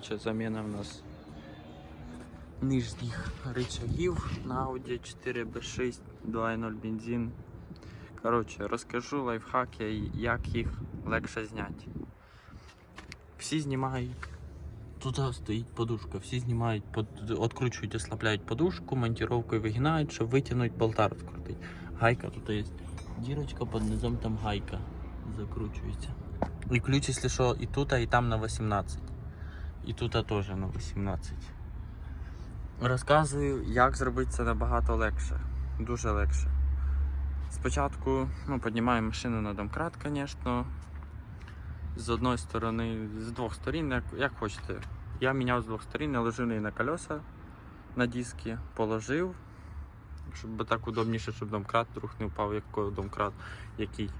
Коротше, заміна в нас нижніх рычагів на Audi 4B6 2.0 бензин. Коротше, розкажу лайфхаки, як їх легше зняти. Всі знімають. Тут стоїть подушка, всі знімають, под... откручують, ослабляють подушку, монтировкою вигинають, щоб витягнути болта розкрутити. Гайка тут є. Дірочка під низом там гайка закручується. І ключ, якщо що, і тут, і там на 18. І тут теж на 18. Розказую, як зробити це набагато легше. Дуже легше. Спочатку ну, піднімаємо машину на домкрат, звісно. З одної сторони, з двох сторін, як, як хочете. Я міняв з двох сторін, наложив неї на колеса на диски, положив, щоб так удобніше, щоб домкрат вдруг не впав, як домкрат який.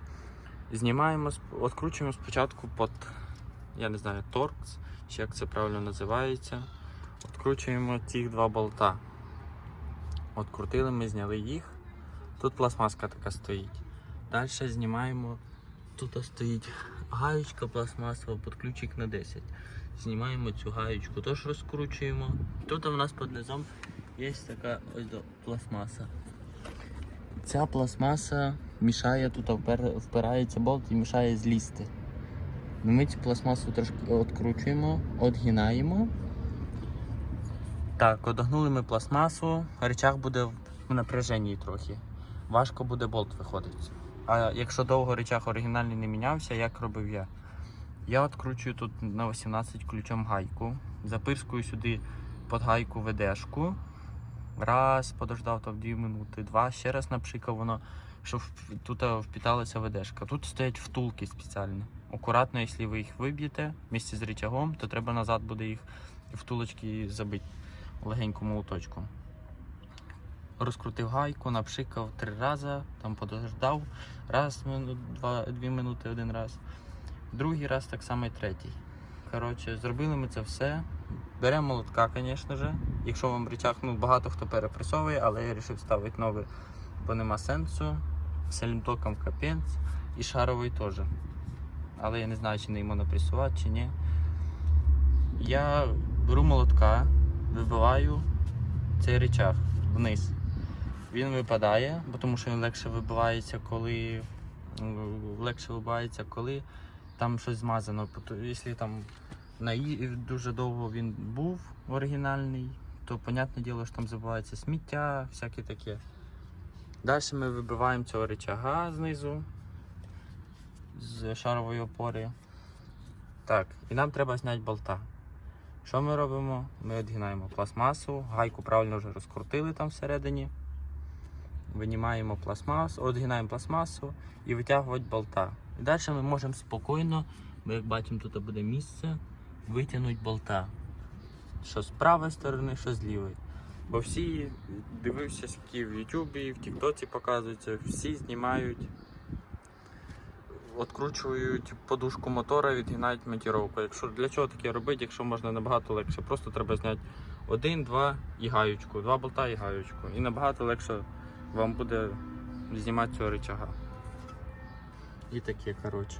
Знімаємо, відкручуємо спочатку під, я не знаю, торкс, чи як це правильно називається. Відкручуємо ці два болта. Открутили ми, зняли їх. Тут пластмаска така стоїть. Далі знімаємо. Тут стоїть гаєчка пластмасова під ключик на 10. Знімаємо цю гаєчку, теж розкручуємо. Тут у нас під низом є така ось пластмаса. Ця пластмаса мішає тут, впирається болт і мішає злізти. Ну, Ми цю пластмасу трошки відкручуємо, відгинаємо. Так, одогнули ми пластмасу, речах буде в напряженні трохи. Важко буде болт виходити. А якщо довго речах оригінальний не мінявся, як робив я? Я відкручую тут на 18 ключом гайку, запирскую сюди під гайку ведешку. Раз, подождав там 2 минути, два, ще раз напшикав воно, щоб тут е, впіталася ведешка. Тут стоять втулки спеціальні. Акуратно, якщо ви їх виб'єте місці з рычагом, то треба назад буде їх втулочки забити легенько молоточком. Розкрутив гайку, напшикав три рази, там подождав. Раз, два, дві минути один раз. Другий раз так само і третій. Коротше, зробили ми це все. Беремо молотка, звісно ж. Якщо вам речах, ну багато хто перепресовує, але я вирішив ставити новий, бо нема сенсу. Селімтоком капець і шаровий теж. Але я не знаю, чи не йому напресувати, чи ні. Я беру молотка, вибиваю цей речах вниз. Він випадає, бо тому що він легше вибивається, коли легше вибивається, коли там щось змазано. Якщо там на дуже довго він був оригінальний, то понятне діло, що там забувається сміття, всяке таке. Далі ми вибиваємо цього речага знизу з шарової опори. Так, і нам треба зняти болта. Що ми робимо? Ми відгинаємо пластмасу, гайку правильно вже розкрутили там всередині. Винімаємо пластмасу, відгинаємо пластмасу і витягувати болта. І далі ми можемо спокійно, бо як бачимо, тут буде місце, витягнути болта. Що з правої сторони, що з лівої. Бо всі дивився, які в Ютубі, в Тіктоці показуються, всі знімають, відкручують подушку мотора, відгинають монтировку. Якщо для чого таке робити, якщо можна набагато легше, просто треба зняти один, два і гаючку, два болта і гаючку. І набагато легше вам буде знімати цього рычага. І таке, коротше.